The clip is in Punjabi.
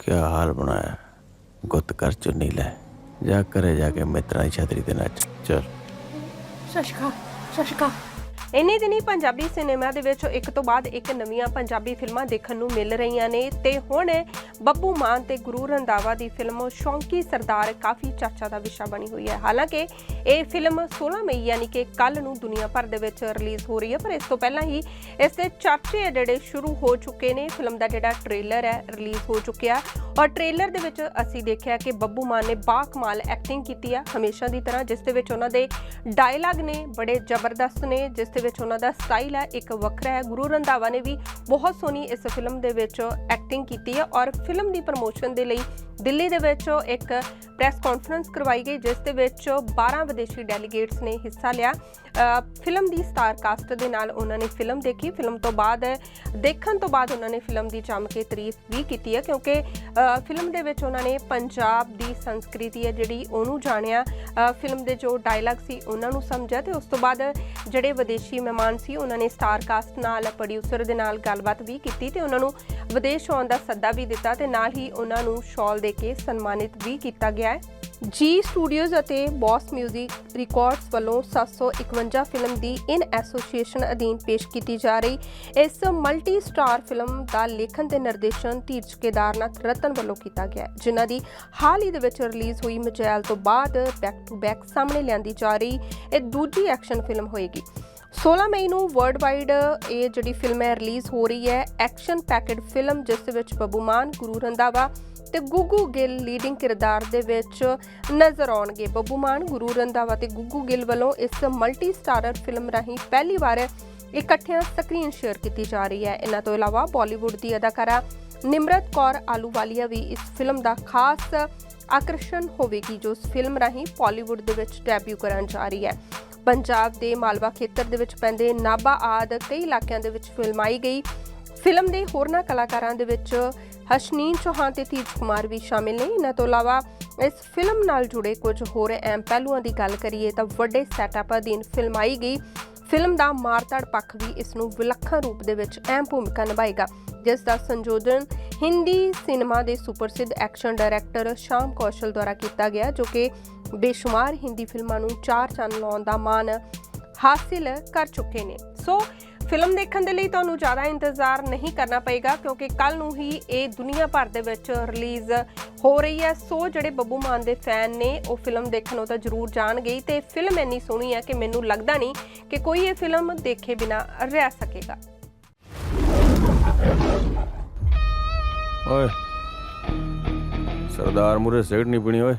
ਕਿਆ ਹਾਲ ਬਣਾਇਆ? ਗੁੱਤ ਕਰ ਚੁੰਨੀ ਲੈ। ਜਾ ਕਰੇ ਜਾ ਕੇ ਮਿੱਤਰਾਂ ਦੀ ਛਤਰੀ ਤੇ ਨੱਚ ਚਲ। ਸ਼ਸ਼ਕਾ ਸ਼ਸ਼ਕਾ ਇੰਨੇ ਦਿਨੀ ਪੰਜਾਬੀ ਸਿਨੇਮਾ ਦੇ ਵਿੱਚ ਇੱਕ ਤੋਂ ਬਾਅਦ ਇੱਕ ਨਵੀਆਂ ਪੰਜਾਬੀ ਫਿਲਮਾਂ ਦੇਖਣ ਨੂੰ ਮਿਲ ਰਹੀਆਂ ਨੇ ਤੇ ਹੁਣ ਬੱਬੂ ਮਾਨ ਤੇ ਗੁਰੂ ਰੰਧਾਵਾ ਦੀ ਫਿਲਮ ਸ਼ੌਂਕੀ ਸਰਦਾਰ ਕਾਫੀ ਚਰਚਾ ਦਾ ਵਿਸ਼ਾ ਬਣੀ ਹੋਈ ਹੈ। ਹਾਲਾਂਕਿ ਇਹ ਫਿਲਮ 16 ਮਈ ਯਾਨੀ ਕਿ ਕੱਲ ਨੂੰ ਦੁਨੀਆ ਭਰ ਦੇ ਵਿੱਚ ਰਿਲੀਜ਼ ਹੋ ਰਹੀ ਹੈ, ਪਰ ਇਸ ਤੋਂ ਪਹਿਲਾਂ ਹੀ ਇਸ ਦੇ ਚਰਚੇ ਆ ਜਿਹੜੇ ਸ਼ੁਰੂ ਹੋ ਚੁੱਕੇ ਨੇ। ਫਿਲਮ ਦਾ ਜਿਹੜਾ ਟ੍ਰੇਲਰ ਹੈ, ਰਿਲੀਜ਼ ਹੋ ਚੁੱਕਿਆ। ਔਰ ਟ੍ਰੇਲਰ ਦੇ ਵਿੱਚ ਅਸੀਂ ਦੇਖਿਆ ਕਿ ਬੱਬੂ ਮਾਨ ਨੇ ਬਾਕਮਾਲ ਐਕਟਿੰਗ ਕੀਤੀ ਹੈ ਹਮੇਸ਼ਾ ਦੀ ਤਰ੍ਹਾਂ, ਜਿਸ ਦੇ ਵਿੱਚ ਉਹਨਾਂ ਦੇ ਡਾਇਲੌਗ ਨੇ ਬੜੇ ਜ਼ਬਰਦਸਤ ਨੇ, ਜਿਸ ਦੇ ਵਿੱਚ ਉਹਨਾਂ ਦਾ ਸਟਾਈਲ ਹੈ, ਇੱਕ ਵੱਖਰਾ ਹੈ। ਗੁਰੂ ਰੰਧਾਵਾ ਨੇ ਵੀ ਬਹੁਤ ਸੋਹਣੀ ਇਸ ਫਿਲਮ ਦੇ ਵਿੱਚ ਐਕਟਿੰਗ ਕੀਤੀ ਹੈ ਔਰ ਫਿਲਮ ਦੀ ਪ੍ਰਮੋਸ਼ਨ ਦੇ ਲਈ ਦਿੱਲੀ ਦੇ ਵਿੱਚ ਇੱਕ ਪ੍ਰੈਸ ਕਾਨਫਰੰਸ ਕਰਵਾਈ ਗਈ, ਜਿਸ ਦੇ ਵਿੱਚ 12 ਵਿਦੇਸ਼ੀ ਡੈਲੀਗੇਟਸ ਨੇ ਹਿੱਸਾ ਲਿਆ। ਫਿਲਮ ਦੀ ਸਟਾਰ ਕਾਸਟ ਦੇ ਨਾਲ ਉਹਨਾਂ ਨੇ ਫਿਲਮ ਦੇਖੀ। ਫਿਲਮ ਤੋਂ ਬਾਅਦ, ਦੇਖਣ ਤੋਂ ਬਾਅਦ ਉਹਨਾਂ ਨੇ ਫਿਲਮ ਦੀ ਜੰਮ ਕੇ ਤਾਰੀਫ ਵੀ ਕੀਤੀ ਹੈ, ਕਿਉਂਕਿ ਫਿਲਮ ਦੇ ਵਿੱਚ ਉਹਨਾਂ ਨੇ ਪੰਜਾਬ ਦੀ ਸੰਸਕ੍ਰਿਤੀ ਹੈ ਜਿਹੜੀ ਉਹਨੂੰ ਜਾਣਿਆ। ਫਿਲਮ ਦੇ ਜੋ ਡਾਇਲੌਗ ਸੀ ਉਹਨਾਂ ਨੂੰ ਸਮਝਿਆ ਤੇ ਉਸ ਤੋਂ ਬਾਅਦ ਜਿਹੜੇ ਵਿਦੇਸ਼ੀ ਮਹਿਮਾਨ ਸੀ ਉਹਨਾਂ ਨੇ ਸਟਾਰ ਕਾਸਟ ਨਾਲ ਪ੍ਰੋਡਿਊਸਰ ਦੇ ਨਾਲ ਗੱਲਬਾਤ ਵੀ ਕੀਤੀ ਤੇ ਉਹਨਾਂ ਨੂੰ ਵਿਦੇਸ਼ ਆਉਣ ਦਾ ਸੱਦਾ ਵੀ ਦਿੱਤਾ ਤੇ ਨਾਲ ਹੀ ਉਹਨਾਂ ਨੂੰ ਸ਼ਾਲ ਦੇ ਕੇ ਸਨਮਾਨਿਤ ਵੀ ਕੀਤਾ ਗਿਆ ਹੈ। ਜੀ ਸਟੂਡੀਓਜ਼ ਅਤੇ ਬੌਸ 뮤직 ਰਿਕਾਰਡਸ ਵੱਲੋਂ 751 ਫਿਲਮ ਦੀ ਇਨ ਐਸੋਸੀਏਸ਼ਨ ਅਧੀਨ ਪੇਸ਼ ਕੀਤੀ ਜਾ ਰਹੀ। ਇਸ ਮਲਟੀ ਸਟਾਰ ਫਿਲਮ ਦਾ ਲੇਖਨ ਤੇ ਨਿਰਦੇਸ਼ਨ ਧੀਰਜ ਕੇਦਾਰਨਾਥ ਰਤਨ ਵੱਲੋਂ ਕੀਤਾ ਗਿਆ ਹੈ, ਜਿਨ੍ਹਾਂ ਦੀ ਹਾਲ ਹੀ ਦੇ ਵਿੱਚ ਰਿਲੀਜ਼ ਹੋਈ ਮਜੈਲ ਤੋਂ ਬਾਅਦ ਬੈਕ ਟੂ ਬੈਕ ਸਾਹਮਣੇ ਲਿਆਂਦੀ ਜਾ ਰਹੀ ਇਹ ਦੂਜੀ ਐਕਸ਼ਨ ਫਿਲਮ ਹੋਏਗੀ। 16 ਮਈ ਨੂੰ ਵਰਲਡ ਵਾਈਡ ਇਹ ਜਿਹੜੀ ਫਿਲਮ ਹੈ ਰਿਲੀਜ਼ ਹੋ ਰਹੀ ਹੈ। ਐਕਸ਼ਨ ਪੈਕਡ ਫਿਲਮ ਜਿਸ ਦੇ ਵਿੱਚ ਬੱਬੂ ਮਾਨ, ਗੁਰੂ ਰੰਧਾਵਾ ਤੇ ਗੁੱਗੂ ਗਿੱਲ ਲੀਡਿੰਗ ਕਿਰਦਾਰ ਦੇ ਵਿੱਚ ਨਜ਼ਰ ਆਉਣਗੇ। ਬੱਬੂ ਮਾਨ, ਗੁਰੂ ਰੰਧਾਵਾ ਤੇ ਗੁੱਗੂ ਗਿੱਲ ਵੱਲੋਂ ਇਸ ਮਲਟੀ ਸਟਾਰਰ ਫਿਲਮ ਰਾਹੀਂ ਪਹਿਲੀ ਵਾਰ ਇਕੱਠਿਆਂ ਸਕਰੀਨ ਸ਼ੇਅਰ ਕੀਤੀ ਜਾ ਰਹੀ ਹੈ। ਇਹਨਾਂ ਤੋਂ ਇਲਾਵਾ ਬਾਲੀਵੁੱਡ ਦੀ ਅਦਾਕਾਰਾ ਨਿਮਰਤ ਕੌਰ ਆਲੂਵਾਲੀਆ ਵੀ ਇਸ ਫਿਲਮ ਦਾ ਖਾਸ ਆਕਰਸ਼ਣ ਹੋਵੇਗੀ, ਜੋ ਇਸ ਫਿਲਮ ਰਾਹੀਂ ਬਾਲੀਵੁੱਡ ਦੇ ਵਿੱਚ ਡੈਬਿਊ ਕਰਨ ਜਾ ਰਹੀ ਹੈ। ਪੰਜਾਬ ਦੇ ਮਾਲਵਾ ਖੇਤਰ ਦੇ ਵਿੱਚ ਪੈਂਦੇ ਨਾਭਾ ਆਦ ਕਈ ਇਲਾਕਿਆਂ ਦੇ ਵਿੱਚ ਫਿਲਮਾਈ ਗਈ। ਫਿਲਮ ਦੇ ਹੋਰਨਾਂ ਕਲਾਕਾਰਾਂ ਦੇ ਵਿੱਚ ਹਸ਼ਨੀਨ ਚੌਹਾਨ ਤੇ ਤੀਜ ਕੁਮਾਰ ਵੀ ਸ਼ਾਮਿਲ ਨੇ। ਇਹਨਾਂ ਤੋਂ ਇਲਾਵਾ ਇਸ ਫਿਲਮ ਨਾਲ ਜੁੜੇ ਕੁਝ ਹੋਰ ਅਹਿਮ ਪਹਿਲੂਆਂ ਦੀ ਗੱਲ ਕਰੀਏ ਤਾਂ ਵੱਡੇ ਸੈਟਅਪ ਅਧੀਨ ਫਿਲਮਾਈ ਗਈ। ਫਿਲਮ ਦਾ ਮਾਰਤੜ ਪੱਖ ਵੀ ਇਸ ਨੂੰ ਵਿਲੱਖਣ ਰੂਪ ਦੇ ਵਿੱਚ ਅਹਿਮ ਭੂਮਿਕਾ ਨਿਭਾਏਗਾ, ਜਿਸ ਦਾ ਸੰਯੋਜਨ ਹਿੰਦੀ ਸਿਨੇਮਾ ਦੇ ਸੁਪਰਸਿੱਧ ਐਕਸ਼ਨ ਡਾਇਰੈਕਟਰ ਸ਼ਾਮ ਕੌਸ਼ਲ ਦੁਆਰਾ ਕੀਤਾ ਗਿਆ, ਜੋ ਕਿ ਬੇਸ਼ੁਮਾਰ ਹਿੰਦੀ ਫਿਲਮਾਂ ਨੂੰ ਚਾਰ ਚੰਨ ਲਾਉਣ ਦਾ ਮਾਣ ਹਾਸਿਲ ਕਰ ਚੁੱਕੇ ਨੇ। ਸੋ, ਫਿਲਮ ਦੇਖਣ ਦੇ ਲਈ ਤੁਹਾਨੂੰ ਜ਼ਿਆਦਾ ਇੰਤਜ਼ਾਰ ਨਹੀਂ ਕਰਨਾ ਪਏਗਾ, ਕਿਉਂਕਿ ਕੱਲ ਨੂੰ ਹੀ ਇਹ ਦੁਨੀਆ ਭਰ ਦੇ ਵਿੱਚ ਰਿਲੀਜ਼ ਹੋ ਰਹੀ ਹੈ। ਸੋ, ਜਿਹੜੇ ਬੱਬੂ ਮਾਨ ਦੇ ਫੈਨ ਨੇ, ਉਹ ਫਿਲਮ ਦੇਖਣੋਂ ਤਾਂ ਜ਼ਰੂਰ ਜਾਣਗੇ। ਹੀ ਤੇ ਫਿਲਮ ਇੰਨੀ ਸੋਹਣੀ ਹੈ ਕਿ ਮੈਨੂੰ ਲੱਗਦਾ ਨਹੀਂ ਕਿ ਕੋਈ ਇਹ ਫਿਲਮ ਦੇਖੇ ਬਿਨਾ ਰਹਿ ਸਕੇਗਾ। ઓય. સરદાર મુરે સેટ નહીં પીણી હોય